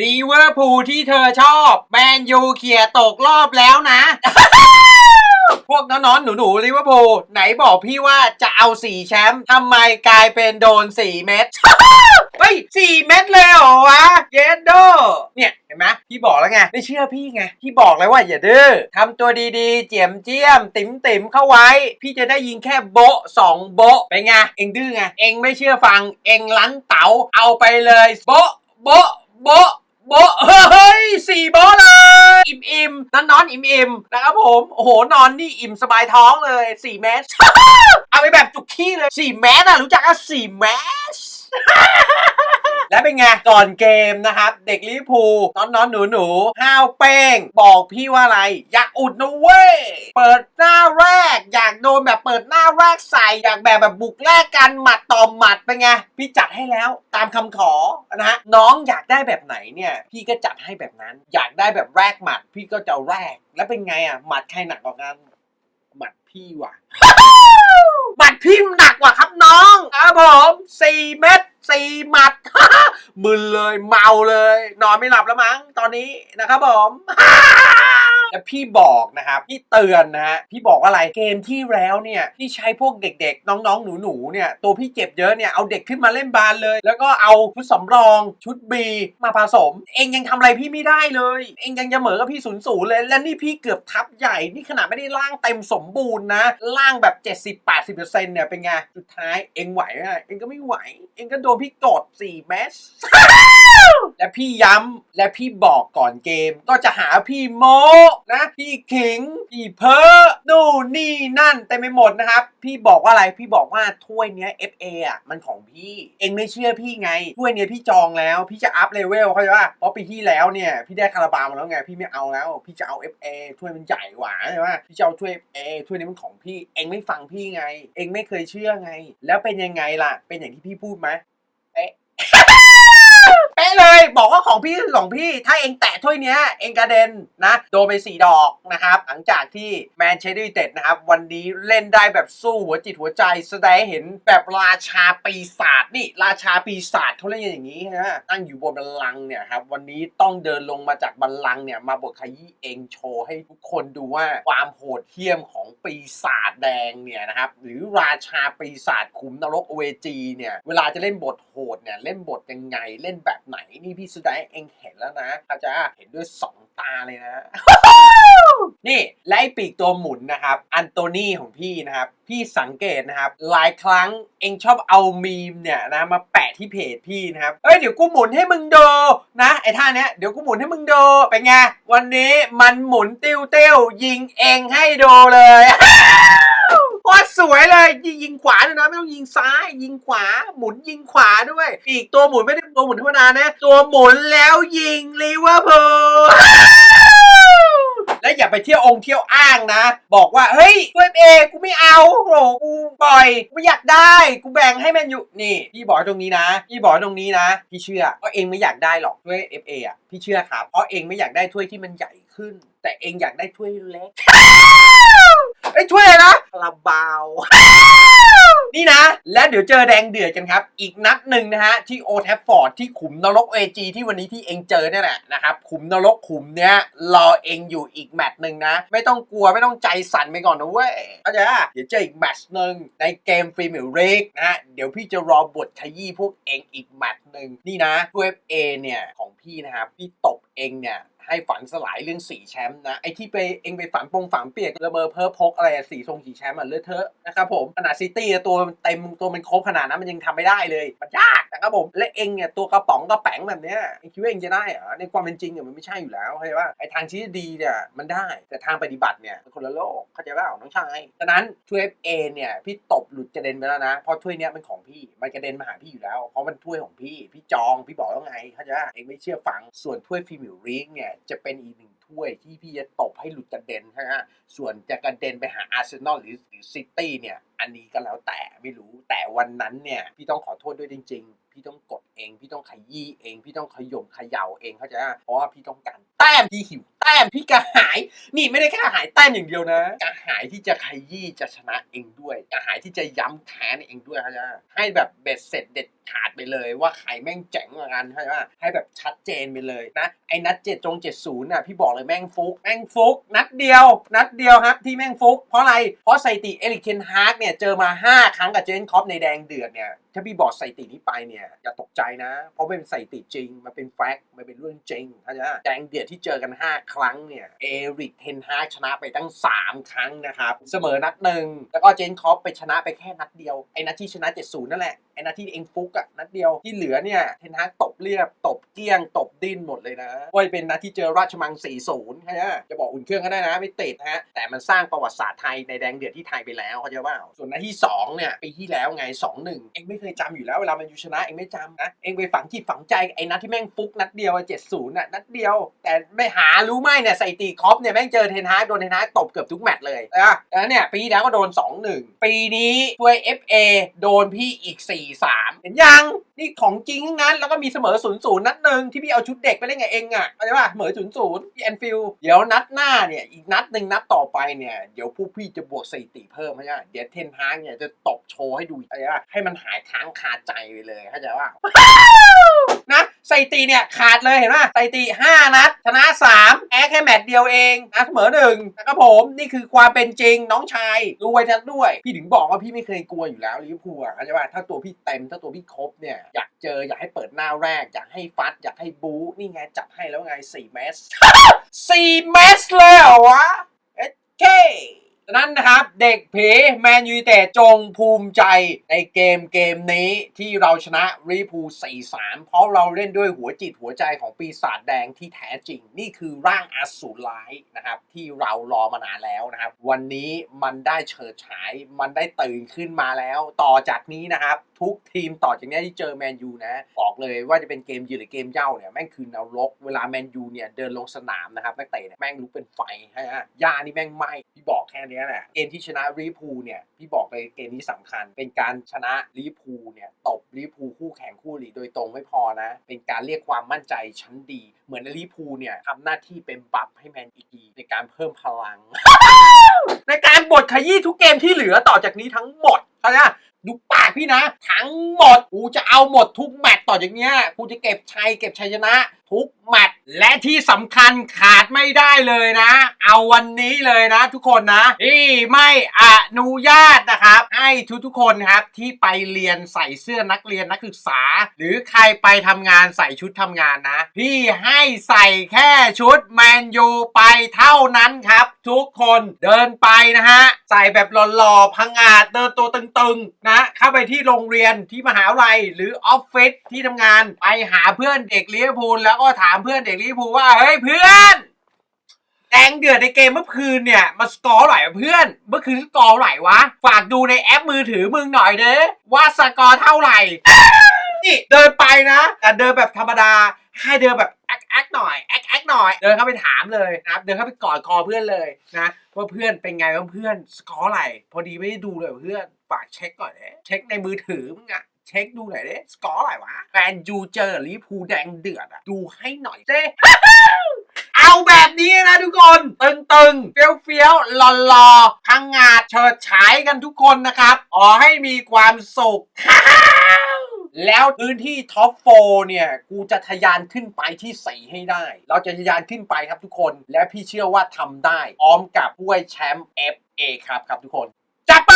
ลีเวอร์พูลที่เธอชอบแมนยูเขี่ยตกรอบแล้วนะ พวกน้องๆหนูๆลิเวอร์พูลไหนบอกพี่ว่าจะเอาสี่แชมป์ทำไมกลายเป็นโดนสี่เม็ด เฮ้ยสี่เม็ดเลยเหรอวะเยนโดเนี่ยเห็นไหมพี่บอกแล้วไงไม่เชื่อพี่ไงพี่บอกเลยว่าอย่าดื้อทำตัวดีๆ เจียมเจียม ติ๋มติ๋มๆเข้าไว้ พี่จะได้ยิงแค่โบะสองโบะไปนไงเอ็งดื้อไงเอ็งไม่เชื่อฟังเอ็งลันเต๋าเอาไปเลยโบะโบะโบะ โบะเฮ้ยสี่โบะเลย อิ่มอิ่มนอนนอนอิ่มอิ่มนะครับผม โอ้โห นอนนี่อิ่มสบายท้องเลยสี่แมสเอาไปแบบจุกขี้เลยสี่แมสอะรู้จักอะสี่แมส และเป็นไง ก่อนเกมนะครับ เด็กลิเวอร์พูลน้อนน้อนหนูหนูๆห้าวเป้ง บอกพี่ว่าอะไร อยากอุดนะเว้ย เปิดหน้าแรก อยากโดนแบบเปิดหน้าแรกใส่ อยากแบบแบบบุกแรกกันหมัดต่อหมัดเป็นไง พี่จัดให้แล้วตามคำขอนะฮะน้องอยากได้แบบไหนเนี่ยพี่ก็จัดให้แบบนั้น อยากได้แบบแรกหมัด พี่ก็จะแรก แล้วเป็นไงอะหมัดใครหนักกว่ากันหมัดพี่ว่ะหมัดพี่หนักกว่าครับน้องครับผมสี่เม็ด สี่หมัด มึนเลยเมาเลย นอนไม่หลับแล้วมั้ง ตอนนี้นะครับผม และพี่บอกนะครับพี่เตือนนะฮะพี่บอกว่าอะไรเกมที่แล้วเนี่ยพี่ใช้พวกเด็กๆ น้องๆ หนูๆเนี่ยตัวพี่เจ็บเยอะเนี่ยเอาเด็กขึ้นมาเล่นบาสเลย แล้วก็เอาชุดสำรองชุดบีมาผสม เองยังทำอะไรพี่ไม่ได้เลย เองยังจะเหมือกับพี่ศูนย์ศูนย์เลย และนี่พี่เกือบทับใหญ่นี่ขนาดไม่ได้ร่างเต็มสมบูรณ์นะร่างแบบ 70-80%เนี่ยเป็นไงสุดท้ายเองไหวไหมเองก็ไม่ไหว เองก็โดนพี่กด4แมชและพี่ย้ำและพี่บอกก่อนเกมก็จะหาพี่โมนะพี่ขิงพี่เพอนู่นนี่นั่นเต็มไปหมดนะครับ พี่บอกว่าอะไรพี่บอกว่าถ้วยเนี้ย FA อะมันของพี่เองไม่เชื่อพี่ไงถ้วยเนี้ยพี่จองแล้วพี่จะอัพเลเวลเข้าใจป่ะเพราะปีที่แล้วเนี่ยพี่ได้คาราบาวมาแล้วไงพี่ไม่เอาแล้ว พี่จะเอา FA ถ้วยมันใหญ่กว่าใช่ป่ะพี่จะเอาถ้วย FA ถ้วยนี้มันของพี่เองไม่ฟังพี่ไง เองไม่เคยเชื่อไง แล้วเป็นยังไงล่ะ เป็นอย่างที่พี่พูดไหมเอ๊ะ เป๊ะเลยบอกว่า ของพี่คือของพี่ถ้าเองแตะถ้วยเนี้ยเองกระเด็นนะโดนไปสี่ดอกนะครับหลังจากที่แมนเชสเตอร์ยูไนเต็ดนะครับวันนี้เล่นได้แบบสู้หัวจิตหัวใจแสดงเห็นแบบราชาปีศาจนี่ราชาปีศาจเขาเล่นอย่างนี้นะนั่งอยู่บนบัลลังก์เนี่ยครับวันนี้ต้องเดินลงมาจากบัลลังก์เนี่ยมาบทขยี้เองโชว์ให้ทุกคนดูว่าความโหดเหี้ยมของปีศาจแดงเนี่ยนะครับหรือราชาปีศาจขุมนรกเวจีเนี่ยเวลาจะเล่นบทโหดเนี่ยเล่นบทยังไงเล่นแบบไหนนี่พี่สุดาเองเห็นแล้วนะเขาจะเห็นด้วยสองตาเลยนะ นี่และไอปีกตัวหมุนนะครับ อันโตนี่ของพี่นะครับ พี่สังเกตนะครับ หลายครั้งเองชอบเอามีมเนี่ยนะมาแปะที่เพจพี่นะครับเอ้ยเดี๋ยวกูหมุนให้มึงดูนะไอ้ท่าเนี้ยเดี๋ยวกูหมุนให้มึงดูเป็นไงวันนี้มันหมุนติ้วติ้วๆยิงเองให้ดูเลย โคตรสวยเลย ยิงยิงขวาด้วยนะ ไม่ต้องยิงซ้าย ยิงขวา หมุนยิงขวาด้วย อีกตัวหมุนไม่ได้ตัวหมุนธรรมดานะ ตัวหมุนแล้วยิงลิเวอร์พูลและอย่าไปเที่ยวองค์เที่ยวอ้างนะ บอกว่า เฮ้ยด้วยเอกูไม่เอาโหกูปล่อยกูไม่อยากได้ กูแบ่งให้แมนยูนี่ พี่บอกตรงนี้นะ พี่บอกตรงนี้นะ พี่เชื่อว่าเองไม่อยากได้หรอกด้วย FA อะพี่เชื่อครับเพราะเองไม่อยากได้ถ้วยที่มันใหญ่ขึ้น แต่เองอยากได้ถ้วยเล็กไอ้ถ้วยอะไร ราบาว นี่นะ และเดี๋ยวเจอแดงเดือดกันครับ อีกนัดหนึ่งนะฮะ ที่โอแทฟฟอร์ดที่ขุมนรกเอจีที่วันนี้ที่เองเจอเนี่ยแหละนะครับขุมนรกขุมเนี้ยรอเองอยู่อีกแมตช์หนึ่งนะ ไม่ต้องกลัวไม่ต้องใจสั่นไปก่อนนะเว้ยเข้าใจปะเดี๋ยวเจออีกแมตช์หนึ่งในเกมฟรีเมียร์ลีกนะฮะเดี๋ยวพี่จะรอบทขยี้พวกเองอีกแมตช์หนึ่งนี่นะเวฟเอเนี่ยของพี่นะครับพี่ตบเองเนี่ย ให้ฝันสลายเรื่องสีแชมป์นะไอที่ไปเองไปฝันปงฝังเปียกระเมอเพ้อพกอะไรสีทรงสีแชมป์อะเลอะเทอะนะครับผมขนาดซิตี้ตัวเต็มตัวมันครบขนาดนั้นมันยังทำไม่ได้เลยมันยากนะครับผมและเองเนี่ยตัวกระป๋องกระแป๋งแบบเนี้ยเองคิดว่าเองจะได้เหรอในความเป็นจริงเนี่ยมันไม่ใช่อยู่แล้วเข้าใจป่ะไอทางที่ดีเนี่ยมันได้แต่ทางปฏิบัติเนี่ยคนละโลกเข้าใจป่ะน้องชายฉะนั้นถ้วย FA เนี่ยพี่ตบหลุดกระเด็นไปแล้วนะเพราะถ้วยเนี้ยเป็นของพี่มันกระเด็นมาหาพี่อยู่แล้วเพราะมันถ้วยของพี่พี่จองพี่บอกแล้วไงเข้าใจป่ะเองไม่เชื่อฟังส่วนถ้วยฟิมิลรีกเนี่ยจะเป็นอีกหนึ่งถ้วยที่พี่จะตบให้หลุดกระเด็นฮะส่วนจะกระเด็นไปหาอาร์เซนอลหรือหรือซิตี้เนี่ย อันนี้ก็แล้วแต่ไม่รู้ แต่วันนั้นเนี่ยพี่ต้องขอโทษด้วยจริง ๆ พี่ต้องกดเอง พี่ต้องขยี้เอง พี่ต้องขย่มขย่าเองเข้าใจไหมเพราะว่าพี่ต้องการแต้มพี่หิว แต้มพี่กระหาย นี่ไม่ได้แค่หายแต้มอย่างเดียวนะกระหายที่จะขยี้จะชนะเองด้วยกระหายที่จะย้ำแค้นเองด้วยเขาจะให้แบบเบ็ดเสร็จเด็ดขาดไปเลยว่าใครแม่งเจ๋งกว่ากันใช่ไหมให้แบบชัดเจนไปเลยนะไอ้นัดเจ็ดจงเจ็ดศูนย์น่ะพี่บอกเลยแม่งฟุกแม่งฟุก นัดเดียว นัดเดียวครับที่แม่งฟุก เพราะอะไรเพราะสถิติเอริกเคนฮาร์กเนี่ยเจอมา 5 ครั้งกับเจนคอปในแดงเดือดเนี่ย ถ้าพี่บอกสถิตินี้ไปเนี่ยอย่าตกใจนะ เพราะมันเป็นสถิติจริง มันเป็นแฟกต์มันเป็นเรื่องจริงเข้าใจปะแดงเดือดที่เจอกัน 5 ครั้งเนี่ยเอริกเทนฮาชนะไปตั้ง 3 ครั้งนะครับ เสมอนัดหนึ่งแล้วก็เจนคอปไปชนะไปแค่นัดเดียว ไอ้นัดที่ชนะ 70 นั่นแหละไอ้นัดที่เองฟุกอะนัดเดียวที่เหลือเนี่ยเทนฮากตบเรียบ ตบเกี้ยง ตบดิ้นหมดเลยนะว่าเป็นนัดที่เจอราชมัง 40ใช่ไหมจะบอกอุ่นเครื่องก็ได้นะไม่ติดฮะแต่มันสร้างประวัติศาสตร์ไทยในแดงเดือดที่ไทยไปแล้วเขาใจว่าส่วนนัดที่สองเนี่ยปีที่แล้วไง 2-1 เองไม่เคยจำอยู่แล้วเวลามันอยู่ชนะเองไม่จำนะเองไปฝังจิตฝังใจไอ้นัดที่แม่งฟุกนัดเดียวเจ็ดศูนย์น่ะนัดเดียว แต่ไม่หารู้ไหมเนี่ยใสถิติคอปเนี่ยแม่งเจอเทนฮากโดนเทนฮากตบเกือบทุกแมตช์เลยนะแล้วเนี่ยปีที่แล้วก็โดน 2-1 ปีนี้ช่วย FA โดนพี่อีก3เห็นยัง นี่ของจริงทั้งนั้น แล้วก็มีเสมอ0ูนย์นัดหนึ่งที่พี่เอาชุดเด็กไปเล่นกับเองอะเข้าใจป่ะเสมอ0-0ที่แอนฟิลเดี๋ยวนัดหน้าเนี่ยอีกนัดหนึ่งนัดต่อไปเนี่ยเดี๋ยวผู้พี่จะบวกสถิติเพิ่มเข้าใจป่ะเดี๋ยวเทนฮางเนี่ยจะตบโชว์ให้ดูเข้าใจป่ะให้มันหายค้างคาใจไปเลยเข้าใจป่ะนะ สถิติเนี่ยขาดเลยเห็นป่ะสถิติ 5 นัด ชนะ 3 แพ้แค่แมตช์เดียวเองนะเสมอหนึ่งนะครับผมนี่คือความเป็นจริงน้องชายรู้ไว้ทั้งด้วย พี่ถึงบอกว่าพี่ไม่เคยกลัวอยู่แล้วลิเวอร์พูลอะเข้าใจป่ะถ้าตัวพี่เต็มถ้าตัวพี่ครบเนี่ยอยากเจออยากให้เปิดหน้าแรก อยากให้ฟัดอยากให้บู๊นี่ไงจัดให้แล้วไง4เมส4เมสเลยเหรอวะเอเค ฉะนั้นนะครับเด็กผีแมนยูเต็ดจงภูมิใจในเกมเกมนี้ที่เราชนะรีพูล4-3 เพราะเราเล่นด้วยหัวจิตหัวใจของปีศาจแดงที่แท้จริง นี่คือร่างอสูรร้ายนะครับที่เรารอมานานแล้วนะครับ วันนี้มันได้เฉิดฉาย มันได้ตื่นขึ้นมาแล้ว ต่อจากนี้นะครับ ทุกทีมต่อจากนี้ที่เจอแมนยูนะบอกเลยว่าจะเป็นเกมยืนหรือเกมเย่าเนี่ยแม่งคือนรกเวลาแมนยูเนี่ยเดินลงสนามนะครับนักเตะเนี่ยแม่งลุกเป็นไฟฮะย่านี่แม่งไหมพี่บอกแค่นี้แหละเกมที่ชนะลิเวอร์พูเนี่ยพี่บอกเลยเกมนี้สำคัญ เป็นการชนะลิเวอร์พูเนี่ยตบลิเวอร์พูคู่แข่งคู่หลีโดยตรงไม่พอนะ เป็นการเรียกความมั่นใจชั้นดี เหมือนลิเวอร์พูเนี่ยทำหน้าที่เป็นบัฟให้แมนยูในการเพิ่มพลัง ในการบดขยี้ทุกเกมที่เหลือต่อจากนี้ทั้งหมดเข้าใจปะดูปากพี่นะ ทั้งหมดกูจะเอาหมดทุกแมตช์ต่อจากเนี้ยกูจะเก็บชัยเก็บชัยชนะ ทุกแมตช์และที่สำคัญขาดไม่ได้เลยนะ เอาวันนี้เลยนะ ทุกคนนะที่ไม่อนุญาตนะครับ ให้ทุกทุกคนครับที่ไปเรียนใส่เสื้อนักเรียนนักศึกษา หรือใครไปทำงานใส่ชุดทำงานนะ พี่ให้ใส่แค่ชุดแมนยูไปเท่านั้นครับ ทุกคนเดินไปนะฮะใส่แบบหล่อๆพังอาจเดินตัวตึงๆนะเข้าไปที่โรงเรียนที่มหาวิทยาลัยหรือออฟฟิศที่ทำงานไปหาเพื่อนเด็กเลิเวอร์พูลแล้วก็ถามเพื่อนเด็กลิเวอร์พูลว่าเฮ้ยเพื่อนแดงเดือดในเกมเมื่อคืนเนี่ยมันสกอร์ไหร่วะเพื่อน เมื่อคืนสกอร์เท่าไหร่วะ ฝากดูในแอปมือถือมึงหน่อยเด้ว่าสกอร์เท่าไหร่นี่เดินไปนะแต่เดินแบบธรรมดาให้เดินแบบแอคแอคหน่อยแอคแอคหน่อย เดินเข้าไปถามเลยนะเดินเข้าไปกอดคอเพื่อนเลยนะว่าเพื่อนเป็นไงบ้าเพื่อนสกอร์อะไรพอดีไม่ได้ดูเลยเพื่อนฝากเช็คก่อนเด้เช็คในมือถือมึงอะ ช็คดูหน่อยด้สกอร์อะไรวะแฟนยูเจอลิเวอร์พูแดงเดือดอะดูให้หน่อยเจ้เอาแบบนี้นะทุกคน ตึงๆ เฟี้ยวๆหล่อๆพังงาดเฉิดฉายกันทุกคนนะครับขอให้มีความสุขแล้วพื้นที่ท็อปโฟเนี่ย กูจะทะยานขึ้นไปที่4ให้ได้ เราจะทะยานขึ้นไปครับทุกคน และพี่เชื่อว่าทำได้พร้อมกับถ้วยแชมป์ FA ครับครับทุกคนจัดไป